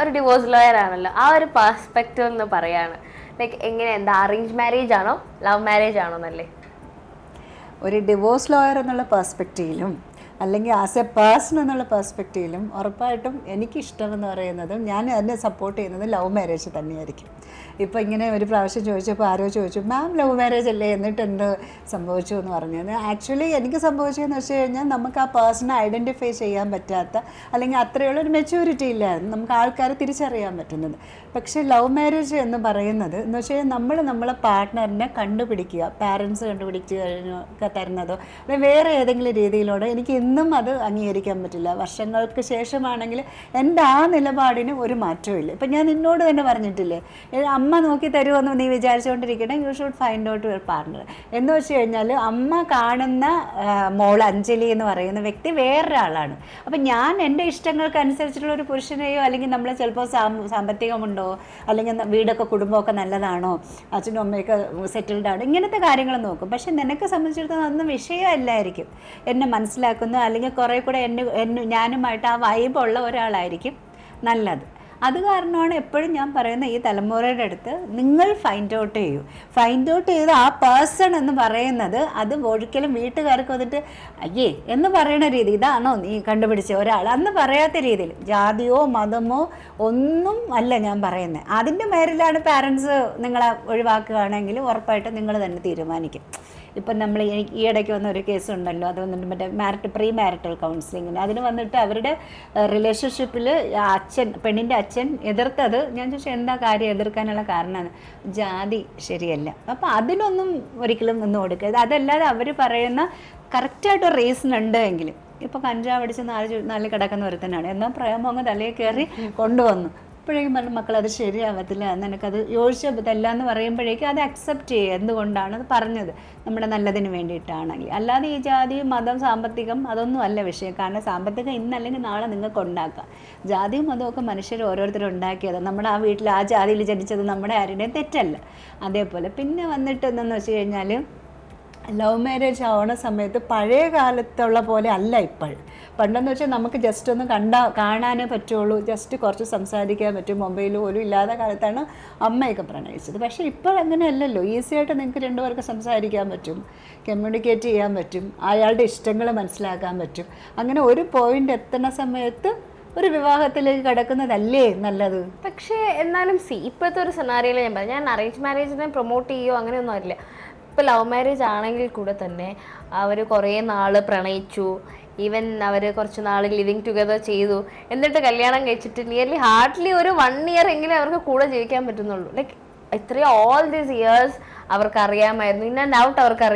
ഒരു divorce lawyer ആണല്ലോ. ആ ഒരു പെർസ്പെക്റ്റീവ് എന്ന് പറയാണ്. ലൈക്ക് എങ്ങനെ എന്താ അറേഞ്ച് മാരേജ് ആണോ ലവ് മാരേജ് ആണോ എന്നല്ലേ? ഒരു ഡിവോഴ്സ് ലോയർ എന്നുള്ള പെർസ്പെക്റ്റീവിലും അല്ലെങ്കിൽ ആസ് എ പേഴ്സൺ എന്നുള്ള പെർസ്പെക്റ്റീവിലും ഉറപ്പായിട്ടും എനിക്കിഷ്ടമെന്ന് പറയുന്നത് ഞാൻ എന്നെ സപ്പോർട്ട് ചെയ്യുന്നത് ലവ് മാരേജ് തന്നെയായിരിക്കും. ഇപ്പോൾ ഇങ്ങനെ ഒരു പ്രാവശ്യം ചോദിച്ചപ്പോൾ ആരോ ചോദിച്ചു മാം ലവ് മാരേജ് അല്ലേ? എന്നിട്ട് എന്ത് സംഭവിച്ചു എന്ന് പറഞ്ഞു. ആക്ച്വലി എനിക്ക് സംഭവിച്ചതെന്ന് വെച്ച് കഴിഞ്ഞാൽ നമുക്ക് ആ പേഴ്സണെ ഐഡന്റിഫൈ ചെയ്യാൻ പറ്റാത്ത അല്ലെങ്കിൽ അത്രയുള്ള ഒരു മെച്യൂരിറ്റി ഇല്ലായിരുന്നു. നമുക്ക് ആൾക്കാരെ തിരിച്ചറിയാൻ പറ്റുന്നത്. പക്ഷേ ലവ് മാരേജ് എന്ന് പറയുന്നത് എന്ന് വെച്ച് കഴിഞ്ഞാൽ നമ്മൾ നമ്മളെ പാർട്ട്ണറിനെ കണ്ടുപിടിക്കുക പാരൻസ് കണ്ടുപിടിച്ച് കഴിഞ്ഞൊക്കെ തരുന്നതോ അല്ലെങ്കിൽ വേറെ ഏതെങ്കിലും രീതിയിലൂടെ എനിക്ക് ഇന്നും അത് അംഗീകരിക്കാൻ പറ്റില്ല. വർഷങ്ങൾക്ക് ശേഷമാണെങ്കിൽ എന്റെ ആ നിലപാടിന് ഒരു മാറ്റമില്ല ഇപ്പം ഞാൻ നിന്നോട് തന്നെ പറഞ്ഞിട്ടില്ലേ അമ്മ നോക്കി തരുമെന്ന് നീ വിചാരിച്ചുകൊണ്ടിരിക്കണേ you should find out your partner എന്ന് വെച്ച് കഴിഞ്ഞാൽ അമ്മ കാണുന്ന മോൾ അഞ്ജലി എന്ന് പറയുന്ന വ്യക്തി വേറൊരാളാണ്. അപ്പം ഞാൻ എന്റെ ഇഷ്ടങ്ങൾക്ക് അനുസരിച്ചിട്ടുള്ള ഒരു പുരുഷനെയോ അല്ലെങ്കിൽ നമ്മൾ ചിലപ്പോൾ സാമ്പത്തികമുണ്ടോ അല്ലെങ്കിൽ വീടൊക്കെ കുടുംബമൊക്കെ നല്ലതാണോ അച്ഛനും അമ്മയൊക്കെ സെറ്റിൽഡ് ആണ് ഇങ്ങനത്തെ കാര്യങ്ങൾ നോക്കും. പക്ഷെ നിനക്ക് സംബന്ധിച്ചിടത്തോളം അതൊന്നും വിഷയമല്ലായിരിക്കും. എന്നെ മനസ്സിലാക്കുന്ന അല്ലെങ്കിൽ കുറേ കൂടെ എന്നെ എന്നെ ഞാനുമായിട്ട് ആ വൈബുള്ള ഒരാളായിരിക്കും നല്ലത്. അത് കാരണമാണ് എപ്പോഴും ഞാൻ പറയുന്ന ഈ തലമുറയുടെ അടുത്ത് നിങ്ങൾ ഫൈൻഡ് ഔട്ട് ചെയ്യൂ. ഫൈൻഡ് ഔട്ട് ചെയ്ത് ആ പേഴ്സൺ എന്ന് പറയുന്നത് അത് ഒരിക്കലും വീട്ടുകാർക്ക് വന്നിട്ട് അയ്യേ എന്ന് പറയുന്ന രീതി ഇതാണോ നീ കണ്ടുപിടിച്ച ഒരാൾ? അന്ന് പറയാത്ത രീതിയിൽ ജാതിയോ മതമോ ഒന്നും അല്ല ഞാൻ പറയുന്നത് അതിന്റെ മേലിലാണ് പാരൻസ് നിങ്ങളെ ഒഴിവാക്കുകയാണെങ്കിൽ ഉറപ്പായിട്ടും നിങ്ങൾ തന്നെ തീരുമാനിക്കും. ഇപ്പം നമ്മൾ ഈ ഇടയ്ക്ക് വന്ന ഒരു കേസ് ഉണ്ടല്ലോ അത് വന്നിട്ട് മറ്റേ മാരിറ്റ് പ്രീ മാരിറ്റൽ കൗൺസിലിങ്ങിന് അതിന് വന്നിട്ട് അവരുടെ റിലേഷൻഷിപ്പിൽ അച്ഛൻ പെണ്ണിന്റെ അച്ഛൻ എതിർത്തത്. ഞാൻ ചോദിച്ചാൽ എന്താ കാര്യം? എതിർക്കാനുള്ള കാരണമാണ് ജാതി ശരിയല്ല. അപ്പോൾ അതിനൊന്നും ഒരിക്കലും ഒന്നും കൊടുക്കരുത് അതല്ലാതെ അവർ പറയുന്ന കറക്റ്റായിട്ട് റീസൺ ഉണ്ട് എങ്കിലും ഇപ്പോൾ കഞ്ചാവ് അടിച്ച് നാല് നാലിൽ നാല് കിടക്കുന്ന ഒരുത്തനാണ്. എന്നാൽ പ്രേമം അങ്ങ് തലയിൽ കയറി കൊണ്ടുവന്നു. അപ്പോഴേക്കും പറഞ്ഞു മക്കൾ അത് ശരിയാവത്തില്ല നിനക്കത് യോജിച്ചതല്ല എന്ന് പറയുമ്പോഴേക്കും അത് അക്സെപ്റ്റ് ചെയ്യുക എന്തുകൊണ്ടാണ് അത് പറഞ്ഞത്? നമ്മുടെ നല്ലതിന് വേണ്ടിയിട്ടാണെങ്കിൽ. അല്ലാതെ ഈ ജാതി മതം സാമ്പത്തികം അതൊന്നും അല്ല വിഷയം. കാരണം സാമ്പത്തികം ഇന്നല്ലെങ്കിൽ നാളെ നിങ്ങൾക്ക് ഉണ്ടാക്കാം. ജാതിയും മതമൊക്കെ മനുഷ്യർ ഓരോരുത്തരും ഉണ്ടാക്കിയത്. നമ്മുടെ ആ വീട്ടിൽ ആ ജാതിയിൽ ജനിച്ചത് നമ്മുടെ ആരുടെയും തെറ്റല്ല. അതേപോലെ പിന്നെ വന്നിട്ട് എന്തെന്ന് വെച്ച് കഴിഞ്ഞാൽ ലവ് മാരേജ് ആവണ സമയത്ത് പഴയ കാലത്തുള്ള പോലെ അല്ല ഇപ്പോൾ. പണ്ടെന്ന് വെച്ചാൽ നമുക്ക് ജസ്റ്റ് ഒന്ന് കണ്ടാ കാണാനേ പറ്റുള്ളൂ. ജസ്റ്റ് കുറച്ച് സംസാരിക്കാൻ പറ്റും. മൊബൈൽ പോലും ഇല്ലാത്ത കാലത്താണ് അമ്മയൊക്കെ പ്രണയിച്ചത്. പക്ഷേ ഇപ്പോൾ അങ്ങനെയല്ലല്ലോ ഈസി ആയിട്ട് നിങ്ങൾക്ക് രണ്ടുപേർക്ക് സംസാരിക്കാൻ പറ്റും. കമ്മ്യൂണിക്കേറ്റ് ചെയ്യാൻ പറ്റും. അയാളുടെ ഇഷ്ടങ്ങൾ മനസ്സിലാക്കാൻ പറ്റും. അങ്ങനെ ഒരു പോയിന്റ് എത്തുന്ന സമയത്ത് ഒരു വിവാഹത്തിലേക്ക് കടക്കുന്നതല്ലേ നല്ലത്? പക്ഷേ എന്നാലും സി ഇപ്പോഴത്തെ ഒരു സെനാറിയിൽ ഞാൻ പറഞ്ഞു. ഞാൻ അറേഞ്ച് മാരേജിനെ പ്രൊമോട്ട് ചെയ്യുമോ അങ്ങനെയൊന്നും അറിയില്ല ഇപ്പോൾ ലവ് മാരേജ് ആണെങ്കിൽ കൂടെ തന്നെ അവർ കുറേ നാൾ പ്രണയിച്ചു. ഈവൻ അവർ കുറച്ച് നാൾ ലിവിങ് ടുഗദർ ചെയ്തു. എന്നിട്ട് കല്യാണം കഴിച്ചിട്ട് നിയർലി ഹാർഡ്ലി ഒരു വൺ ഇയർ എങ്കിലും അവർക്ക് കൂടെ ജീവിക്കാൻ പറ്റുന്നുള്ളൂ. ലൈക്ക് ഇത്രയും ഓൾ ദീസ് ഇയേഴ്സ് അവർക്ക് അറിയാമായിരുന്നു ഇൻ ആൻഡ് ഔട്ട് അവർക്ക്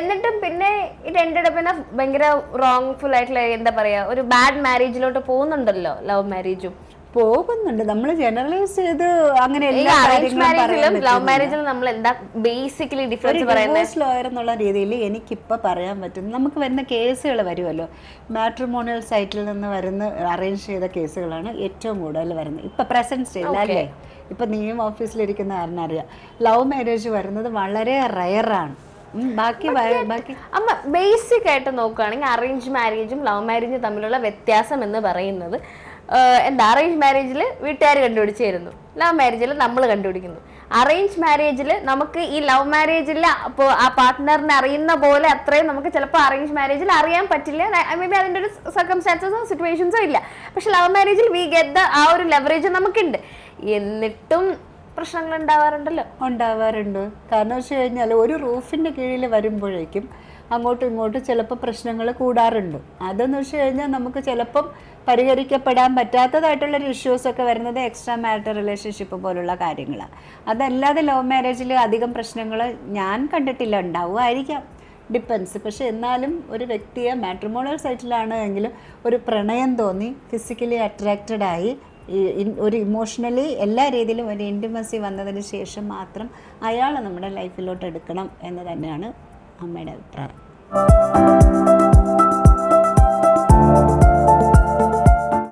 എന്നിട്ടും പിന്നെ ഇത് എന്റെ പിന്നെ ഭയങ്കര റോങ്ഫുൾ ആയിട്ടുള്ള എന്താ പറയുക ഒരു ബാഡ് മാരേജിലോട്ട് പോകുന്നുണ്ടല്ലോ ലവ് മാരേജും പോകുന്നുണ്ട്. നമ്മൾ ജനറലൈസ് ചെയ്ത് അങ്ങനെ എല്ലാ കാര്യങ്ങളും ലവ്. മാരേജിലും നമ്മൾ എന്താ ബേസിക്കലി ഡിഫറൻസ് പറയുന്നത് ലോയർ എന്നുള്ള രീതിയിൽ എനിക്കിപ്പോൾ പറയാൻ പറ്റും. നമുക്ക് വരുന്ന കേസുകൾ വരുമല്ലോ. മാട്രിമോണിയൽ സൈറ്റിൽ നിന്ന് വരുന്ന അറേഞ്ച് ചെയ്ത കേസുകളാണ് ഏറ്റവും കൂടുതൽ വരുന്നത്. ഇപ്പം പ്രസന്റ് സ്റ്റേജിൽ അല്ലേ? ഇപ്പം നീയും ഓഫീസിലിരിക്കുന്ന ആരെന്നറിയാം അറിയാം ലവ് മാരേജ് വരുന്നത് വളരെ റയറാണ് ബാക്കി ബാക്കി അമ്മ ബേസിക് ആയിട്ട് നോക്കുകയാണെങ്കിൽ അറേഞ്ച് മാരേജും ലവ് മാരേജും തമ്മിലുള്ള വ്യത്യാസം എന്ന് പറയുന്നത് എന്താ അറേഞ്ച് മാരേജിൽ വീട്ടുകാർ കണ്ടുപിടിച്ചായിരുന്നു ലവ് മാരേജിൽ നമ്മൾ കണ്ടുപിടിക്കുന്നു. അറേഞ്ച് മാരേജിൽ നമുക്ക് ഈ ലവ് മാരേജിൽ അപ്പോൾ ആ പാർട്ട്ണറിനെ അറിയുന്ന പോലെ അത്രയും നമുക്ക് ചിലപ്പോൾ അറേഞ്ച് മാരേജിൽ അറിയാൻ പറ്റില്ല. മേ ബി അതിന്റെ ഒരു സർക്കംസ്റ്റാൻസസോ സിറ്റുവേഷൻസോ ഇല്ല. പക്ഷെ ലവ് മാരേജിൽ വി ഗെറ്റ് ദ ആ ഒരു ലെവറേജ് നമുക്കുണ്ട്. എന്നിട്ടും പ്രശ്നങ്ങൾ ഉണ്ടാവാറുണ്ടല്ലോ. ഉണ്ടാവാറുണ്ട്. കാരണം വെച്ച് കഴിഞ്ഞാൽ ഒരു റൂഫിന്റെ കീഴിൽ വരുമ്പോഴേക്കും അങ്ങോട്ടും ഇങ്ങോട്ടും ചിലപ്പോൾ പ്രശ്നങ്ങൾ കൂടാറുണ്ട്. അതെന്ന് വെച്ച് കഴിഞ്ഞാൽ നമുക്ക് ചിലപ്പം പരിഹരിക്കപ്പെടാൻ പറ്റാത്തതായിട്ടുള്ളൊരു ഇഷ്യൂസൊക്കെ വരുന്നത് എക്സ്ട്രാ മാരിറ്റൽ റിലേഷൻഷിപ്പ് പോലുള്ള കാര്യങ്ങളാണ് അതല്ലാതെ ലവ് മാരേജിൽ അധികം പ്രശ്നങ്ങൾ ഞാൻ കണ്ടിട്ടില്ല. ഉണ്ടാവുമായിരിക്കാം. ഡിപ്പെൻസ് പക്ഷെ എന്നാലും ഒരു വ്യക്തിയെ മാട്രിമോണിയൽ സൈറ്റിലാണ് എങ്കിലും ഒരു പ്രണയം തോന്നി ഫിസിക്കലി അട്രാക്റ്റഡ് ആയി ഒരു ഇമോഷണലി എല്ലാ രീതിയിലും ഒരു ഇന്റിമസി വന്നതിന് ശേഷം മാത്രം അയാളെ നമ്മുടെ ലൈഫിലോട്ട് എടുക്കണം എന്ന് തന്നെയാണ് Homero Trump.